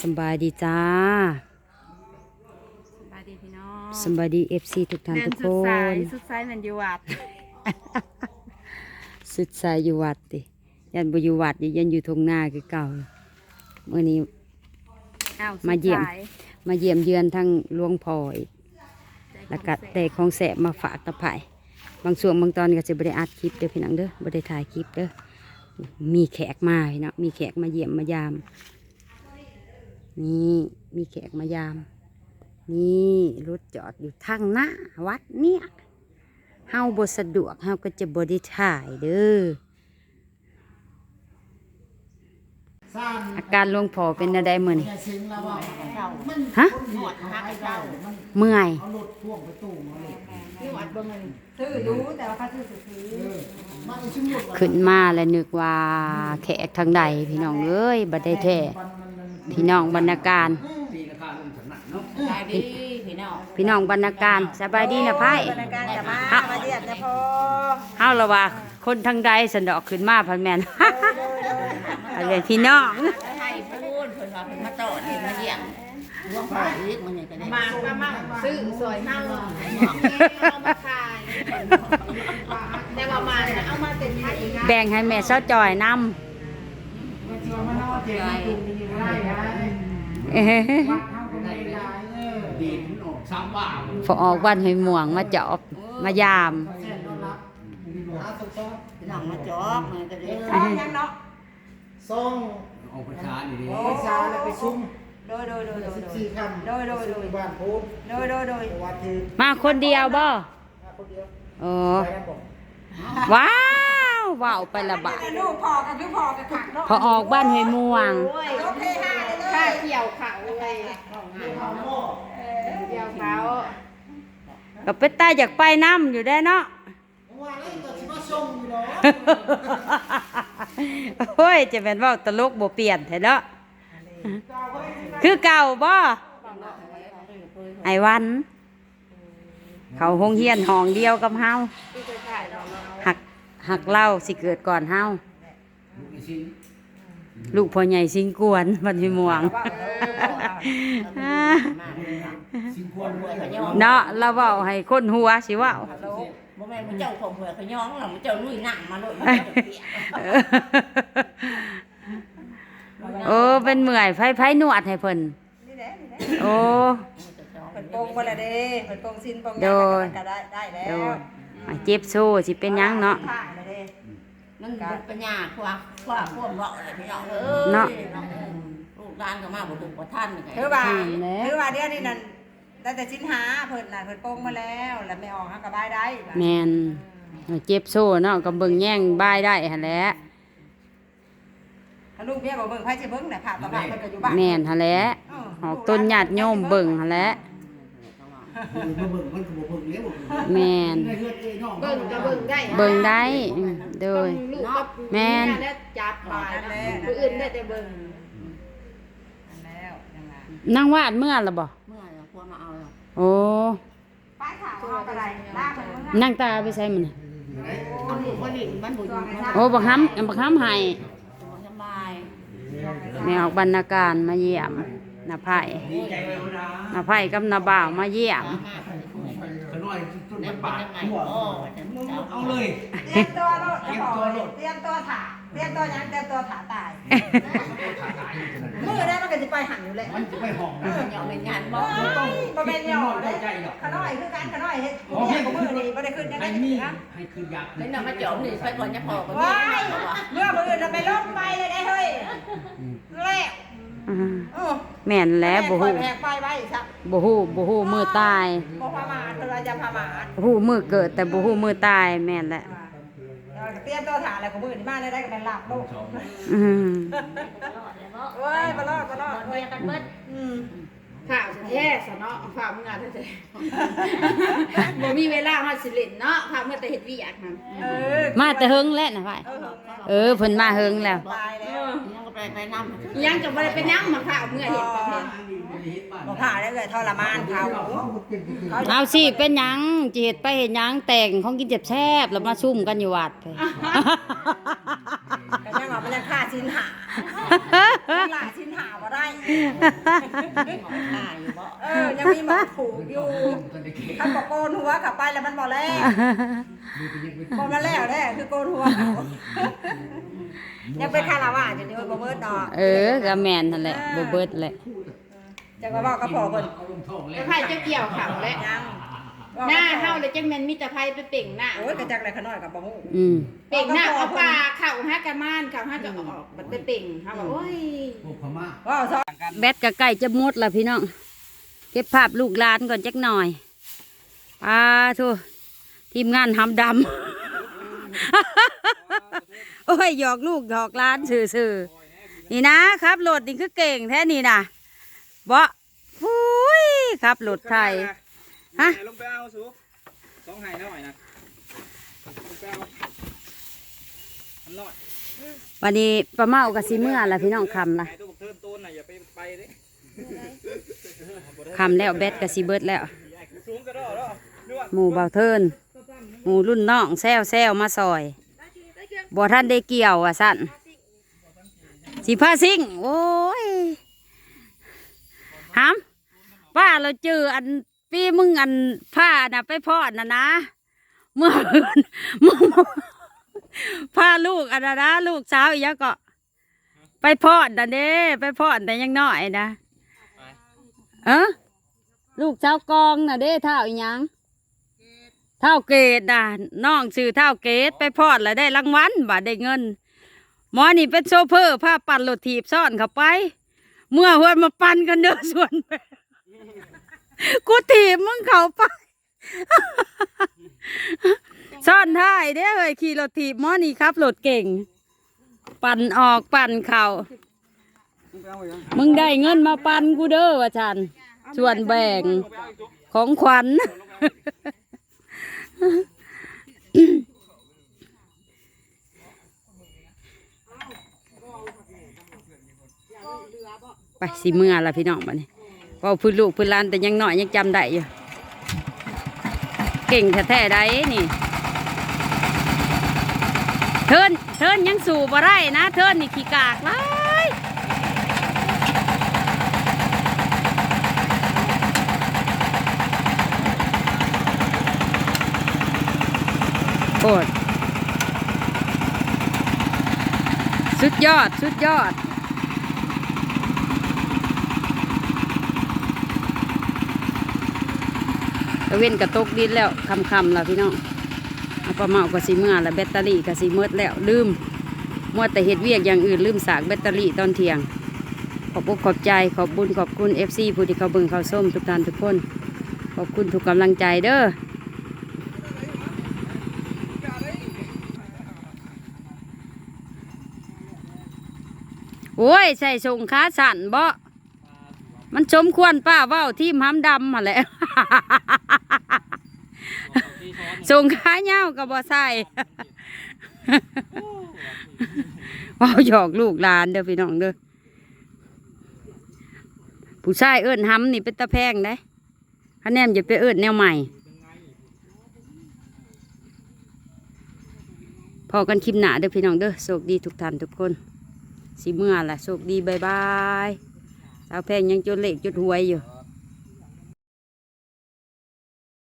สำบายดีจ้าสบายดีพี่น้องสำบายดีเอฟซีทุกท่านแม่นทุกสุคดสายนสุดสายแมันอยู่วัด สุดสายอยู่วัดติยันบ่อยู่วัดอยู่ยันอยู่ทงนาคือเก่าเมื่อนี้อ้าวมาเยี่ยมสุดสมาเยี่ยมเยือนทั้งหลวงพ่ออีกได้แล้วก็ของได้ของแสบมาฝากตะไผ่บางส่วนบางตอนก็จะบ่ได้อัดคลิปเด้อพี่น้องเด้อบ่ได้ถ่ายคลิปเด้อมีแขกมาพี่น้องมีแขกมาเยี่ยมมายาม นี่มีแขกมายาม นี่รถจอดอยู่ทางหน้าวัดเนี่ยเฮาบ่สะดวกเฮาก็จะบ่ได้ถ่ายเด้ออาการหลวงพ่อเป็นอะไรเมือนี้ฮะเมื่อยขึ้นมาแล้วนึกว่าแขกทางใดพี่น้องเอ้ยบ่ได้แท้ พี่น้องบรรณาการ สบายดีพี่น้องพี่น้องบรรณาการสบายดีนะไพ่บรรยากาศจะมาฮะมาเดียดนะพ่อเฮาละว่า คนทางใดสันดอกขึ้นมาพันแม่นอะไรพี่น้องให้พูดเพิ่นว่าเพิ่นมาต่อเห็นมาเยี่ยมร่วงผ่าอีกมันนี่ก็ได้มาก็มาซื้อสวยมากเลยเอามาขายแต่ว่ามาเนี่ยเอามาเต็มที่อีกนะแบ่งให้แม่เซาจอยนำ ดีนออกสามว่าพอออกวันหอยม่วงมาจอบมายามพี่น้องมาจอกมันก็ได้เอายังเนาะซ่องออกประชาดีดีภาษาแล้วไปซุ้มโดยโดยโดยโดยสิบสี่คำโดยโดยโดยบ้านพูดโดยโดยโดยวัดที่มาคนเดียวบ่มาคนเดียวโอ้ไปแล้วบอกว้า วว้าวไปละบาทลูกพอกันลูกพอกันขักเนาะพอออกบ้านหอยม่วงโอเคห้าเลยค่าเกี่ยวขาเลยเอาหม้อเกี่ยวเขาก็ไปตาอยากไปน้ำอยู่ได้เนาะเนาะโอ้ยจะเป็นว่าตลกบ่เปลี่ยนแท้เนาะคือเก่าบ่ไอ้วัน เขาหงเฮียนห้องเดียวกับเฮา หักเล่าสิเกิดก่อนเฮาลูกไอ้ชิ้นลูกพ่อใหญ่สิงกวนบันพิม่วงชิ้นควรหัวเลยขย้องเนาะเราเว้าให้คนหัวสิเว้าบ่แม่นมันเจ้าของหัวขย้องหรอกมันเจ้าลุยหนังมาโลดมันจะเปียกโอ้เป็นเมื่อยไผไผนวดให้เพิ่นนี่แหละนี่แหละโอ้เปิดโปงมาละเด้เปิดโปงซินโปงโดยก็ได้ได้แล้โดวยอะ เจ็บโซ่สิเป็นหยังเนาะผ่านมาเด้มันเป็นปัญญาคว้าคว้าพวกเนาะเลยพี่น้องเอ้ยเนาะ ลูกหลานก็มาบ่ถูกบ่ทันไงถือว่าผ่านแล้วถือว่าเดี๋ยวนี้นั่นได้แต่ชิ้นหาเพิ่นน่ะเพิ่นโปงมาแล้ว แล้วไม่ออกหากระบายได้แม่นเจ็บโซ่เนาะก็เบิ่งแย่งบายได้หั่นแหละถ้าลูกเมียบ่เบิ่งไผสิเบิ่งน่ะค่ะต่อไปเพิ่นก็อยู่บ้านแม่นหั่นแหละเออออกต้นญาติโยมเบิ่งหั่นแหละ มาเบิ่งมันก็บ่เบิ่งแล้วแมนได้เฮือดเอ้น้องเบิ่งก็เบิ่งได้เบิ่งได้อืมโดยลูกกับแม่นและจับปลาผู้อื่นได้แต่เบิ่งนั่นแล้วยังไงนั่งวาดเมื่อละบ่เมื่อเราพวกมาเอาแล้วโอ้ป้ายขาวเอากระไรลากนั่งตาไปใส่มันน่ะเอาลูกมาดิมันบ่อยู่มันโอ้บักห้ำบักห้ำให้สบาย แม่ออกบรรณาการมาเยี่ยม นาไผ่ดีใจเลยนะนาไผ่กับนาบ่าวมาเยี่ยมขน้อยต้นแล้วบาเป็นทยังไงทั่วโอ้จะเอาเลยเตรียมตัวโลดจะบอกเลยเตรียมตัวถ่าเตรียมตัวหยังเตรียมตัวถ่าตายขาตายอยู่ขนาดนั้นมือได้มันก็สิไปหันอยู่แหละมันจะไปห้องนะมันยอมเป็นงานบ่บ่ต้องบ่แม่นหย่อได้เด้ใจหรอกขน้อยคือกันขน้อยเฮ็ดกูเนี่ยกูมือนี่บ่ได้ขึ้นยังไงให้มีนะให้คืนยักษ์นี่น่ะมาจอมนี่ไปก่อนจะพอกันว้ายเมื่อมือเราไปลบไปเลยได้เฮ้ยแล้วอืม เออแม่นแล้วบ่ฮู้แหกไปไว้ครับบ่ฮู้บ่ฮู้มือตายบ่พามาเธอจะพามาฮู้มือเกิดแต่บ่ฮู้มือตายแม่นแหละเตรียมตัวถ่าอะไรของมือนี่มาได้ได้ก็เป็นหลับลูกอืมเว้ยบ่รอดบ่รอดเว้ยกันเบิดอืมข่าวแท้ๆซะเนาะข่าวมึงอะแท้ๆบ่มีเวลามาสิเล่นเนาะข่าวเมื่อแต่เฮ็ดเวียกนั่นเออมาแต่เฮิงแล้วนะไผ่เออเออเพิ่นมาเฮิงแล้วตายแล้วยังก็ ไปไปนำยังจะบ่ได้ไปนั่งมาข่าวเมื่อเฮ็ดประเภทบ่ผ่าได้เลยทรมานเขาเอาสิเป็นหยังจิเฮ็ดไปเฮ็ดหยังแต่งของกินแซ่บๆแล้วมาซุ่มกันอยู่วัดไป ก็ยังว่ามันยังค่าชิ้นหา หลาชิ้นหาบ่ได้หาอยู่บ่เออยังมีหมอผูกอยู่คันบ่โกนหัวกลับไปแล้วมันบ่แล้วบ่มาแล้วแน่คือโกนหัวเขายังเป็นคาราวาสอยู่นี่บ่เบิดดอกเออก็แมนนั่นแหละบ่เบิดแหละจังว่าบอกกับพ่อเพิ่นเอาลงท้องแล้ไอ้วไผ่จะเกี่ยวเขาแล้วยัง หน้าเฮาเลยจังแม่นมีแต่ไผ่ไปเป่งหน้าโอ้ยกระจักไรขน้อยกับบ่ฮู้อืมเป่งหน้าเอาปลาเข่าห้ากระม่านเข่าห้าจะออกมันไปเป่งเฮาบอกโอ้ยพวกพม่าว้าวซอแบตก็ใกล้จะหมดแล้วพี่น้องเก็บภาพลูกหลานก่อนจักหน่อยปาทุทีมงานหำดำโอ้ยหยอกลูกหยอกหลานซื่อๆนี่นะครับรถนี่คือเก่งแท้นี่นะบ่อุ้ยครับรถไทย ฮะลงไปเอาสูสองไห้หน่อยนะลงไปเอาอันน้อยวันนี้ประเมากับสีเมื่อละพี่น้องคำละไห้ตัวบักเทินต้นน่ะอย่าไปไปเด้คำแล้วแบตกับสีเบิดแล้ว สูงกระโดดแล้วด้วยหมู่เบาเทินหมู่รุ่นน้องแซวแซวมาซอยบ่ท่านได้เกี่ยวอะสั่นสีผ้าซิ่งโอ้ยหามว่าเราเจออัน ปีมึงอันผ้าน่ะ ไปพอดน่ะนะเมื่อคืนมึงพาลูกอันนั้นนะลูกสาวอีกแล้วก็ ไปพอดน่ะเด้ไปพอดแต่ยังน้อยนะเออลูกสาวกองน่ะเด้เท่าอีหยังเท่าเกตน่ะน้องชื่อเท่าเกตไปพอดแล้วได้รางวัลบาทได้เงินหมอนี่เป็นโซเฟอร์พาปั่นรถถีบซ่อนเข้าไป เมื่อหวนมาปั่นกันเด้อส่วนแบ่ง กูถีบมึงเขาไปซ่อนท้ายเด้เฮ้ยขี่รถถีบมอนี่ครับรถเก่ง ปั่นออกปั่นเข่ามึงได้เงินมาปั่นกูเด้อว่าฉันส่วนแบ่งของขวัญไปสิเมื่อละพี่น้องบัดนี้เว่าพื้นลูกพื้นลานแต่ยังน้อยยังจำได้อยู่ เก่งแท้ๆได้นี่เทินเทินยังสู่บ่ได้นะเทินนี่ขี้กากหลายโคตรสุดยอด สุดยอด ตะ เว้นกระตกดินแล้วคำๆแล้วพี่น้องเอาปลาเมาก็สีเมื่อแล้วแบตเตอรี่ก็สีเมดแล้วลืมมัวแต่เฮ็ดเวียกอย่างอื่นลืมสากแบตเตอรี่ตอนเที่ยง ขอบอกขอบใจขอบบุญขอบคุณ FC ผู้ที่เขาเบิ่งเขาส้มทุกท่านทุกคน ขอบคุณทุกกำลังใจเด้อโอ้ยใส่ส่งขาสั่นบ่ มันสมควรป้าเว้าที่ห้ำดำมาแหล้วส่งข้าเงากับบอใส่ว้าหยอกลูกหลานเด้อพี่น้องเด้อผู้ชายเอิ้นห้ำนี่เป็นตะแพงได้คะแนนอย่าไปเอิ้นแนวใหม่ พอกันคลิปหนาเด้อพี่น้องเด้อโชคดีทุกท่านทุกคนสิเมื่อละโชคดีบายบาย สาวแพงยังจดเลขจดหวยอยู่